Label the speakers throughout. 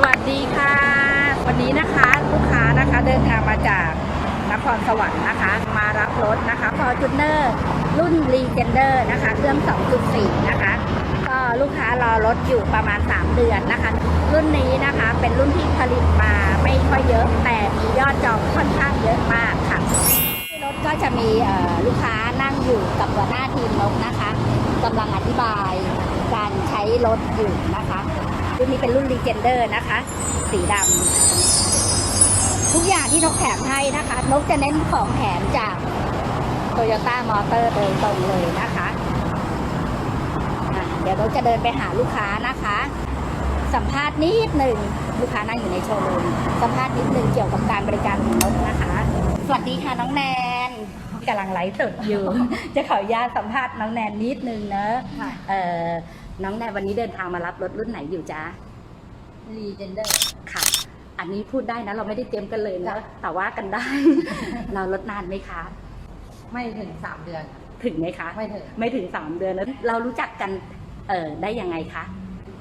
Speaker 1: สวัสดีค่ะ วันนี้นะคะลูกค้านะคะเดินทางมาจากนครสวรรค์นะคะ มารับรถนะคะ f o r t u n e r รุ่น r e g e n d e r นะคะเครื่อง 2.4 นะคะ ก็ลูกค้ารอรถอยู่ประมาณ 3 เดือนนะคะ รุ่นนี้นะคะเป็นรุ่นที่ผลิตมาไม่ค่อยเยอะ แต่มียอดจองค่อนข้างเยอะมากค่ะที่รถก็จะมีลูกค้านั่งอยู่กับหัวหน้าทีมนกนะคะกำลังอธิบายการใช้รถอยู่นะคะ รุ่นนี้เป็นรุ่น r e g e n d e r นะคะ สีดำทุกอย่างที่นกแถมให้นะคะ นกจะเน้นของแถมจาก Toyota Motor โดยตรงเลยนะคะอะเดี๋ยวนกจะเดินไปหาลูกค้านะคะ สัมภาษณ์นิดหนึ่งลูกค้านั่งอยู่ในโชว์รูมสัมภาษณ์นิดหนึ่งเกี่ยวกับการบริการของนกนะคะ สวัสดีค่ะน้องแนนกำลังไลฟ์สดอยู่ จะขออนุญาตสัมภาษณ์น้องแนนนิดนึงเนอะ
Speaker 2: ค่ะ
Speaker 1: เอ่อ น้องแนนวันนี้เดินทางมารับรถรุ่นไหนอยู่จ๊ะ
Speaker 2: รีเจนเดอร์
Speaker 1: ค่ะ อันนี้พูดได้นะ เราไม่ได้เตรียมกันเลยนะ
Speaker 2: จ้ะ
Speaker 1: แต่ว่ากันได้ เราลดนานไหมคะ
Speaker 2: ไม่ถึงสามเดือนค่ะ
Speaker 1: ถึงไหมคะ
Speaker 2: ไม่ถึง
Speaker 1: ไม่ถึงสามเดือนแล้วเรารู้จักกัน เอ่อได้ยังไงคะ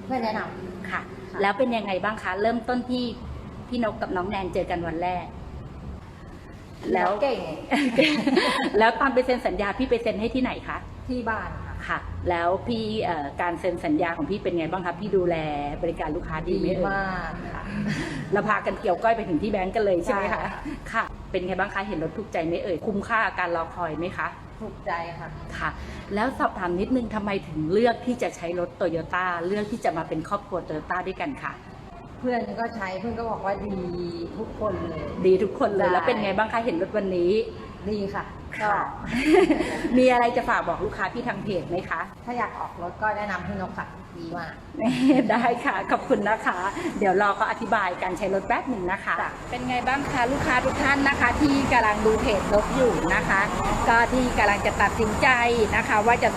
Speaker 2: เพื่อนแนะน
Speaker 1: ค่ะ
Speaker 2: ค่ะ
Speaker 1: แล้วเป็นยังไงบ้างคะ เริ่มต้นที่พี่นกกับน้องแนนเจอกันวันแรกำแล้ว
Speaker 2: เก่ง
Speaker 1: แล้วตอนไปเซ็นสัญญาพี่ไปเซ็นให้ที่ไหนคะ
Speaker 2: ที่บ้าน ค่ะ
Speaker 1: ค่ะ แล้วพี่เอ่อการเซ็นสัญญาของพี่เป็นไงบ้างคะพี่ดูแลบริการลูกค้าดี
Speaker 2: ดี
Speaker 1: ไหมเอ่ย
Speaker 2: มากค่ะ
Speaker 1: เราพากันเกี่ยวก้อยไปถึงที่แบงก์กันเลยใช่ไหม
Speaker 2: ใช่
Speaker 1: คะ
Speaker 2: ค่ะ
Speaker 1: ค่ะ เป็นไงบ้างคะเห็นรถถูกใจไหมเอ่ยคุ้มค่าการรอคอยไหมคะ
Speaker 2: ถูกใจค่ะ
Speaker 1: ค่ะ แล้วสอบถามนิดนึงทำไมถึงเลือกที่จะใช้รถโตโยต้าเลือกที่จะมาเป็นครอบครัวโตโยต้าด้วยกันค่ะ
Speaker 2: เพื่อนก็ใช้เพื่อนก็บอกว่าดีทุกคนเลย
Speaker 1: ดีทุกคนเลย
Speaker 2: ใช่
Speaker 1: แล้วเป็นไงบ้างคะเห็นรถวันนี้
Speaker 2: ดีค่ะ
Speaker 1: ค่ะ มีอะไรจะฝากบอกลูกค้าพี่ทางเพจไหมคะ
Speaker 2: ถ้าอยากออกรถก็แนะนำพี่นกค่ะดีมาก
Speaker 1: ได้ค่ะ ขอบคุณนะคะ เดี๋ยวรอเขาอธิบายการใช้รถแป๊บหนึ่งนะคะ
Speaker 2: จ้ะ
Speaker 1: เป็นไงบ้างคะลูกค้าทุกท่านนะคะ ที่กำลังดูเพจรถอยู่นะคะ ก็ที่กำลังจะตัดสินใจนะคะ ว่าจะ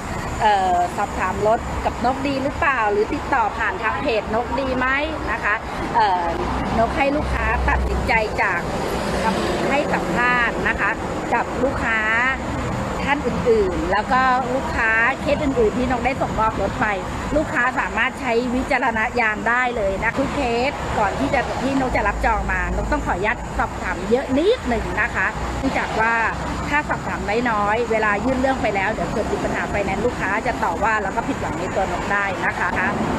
Speaker 1: เอ่อสอบถามรถกับนกดีหรือเปล่า หรือติดต่อผ่านทางเพจนกดีไหมนะคะเอ่อ นกให้ลูกค้าตัดสินใจจากคำให้สัมภาษณ์นะคะ กับลูกค้า ท่านอื่นๆ แล้วก็ลูกค้าเคสอื่นๆ ที่นกได้ส่งมอบรถไป ลูกค้าสามารถใช้วิจารณญาณได้เลยนะทุกเคสก่อนที่จะที่นกจะรับจองมานกต้องขออนุญาตสอบถามเยอะนิดหนึ่งนะคะเนื่องจากว่าถ้าสอบถามน้อยๆเวลายื่นเรื่องไปแล้วเดี๋ยวเกิดมีปัญหาไฟแนนซ์ลูกค้าจะต่อว่าแล้วก็ผิดหวังในตัวนกได้นะคะ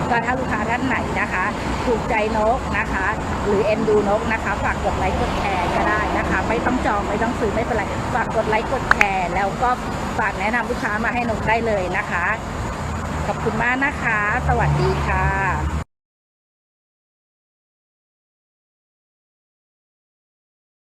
Speaker 1: ก็ถ้าลูกค้าท่านไหนนะคะ ถูกใจนกนะคะ หรือเอ็นดูนกนะคะ ฝากกดไลค์กดแชร์ นะคะ ไม่ต้องจองไม่ต้องซื้อไม่เป็นไรฝากกดไลค์กดแชร์แล้วก็ฝากแนะนำลูกค้ามาให้นกได้เลยนะคะ ขอบคุณมากนะคะ สวัสดีค่ะ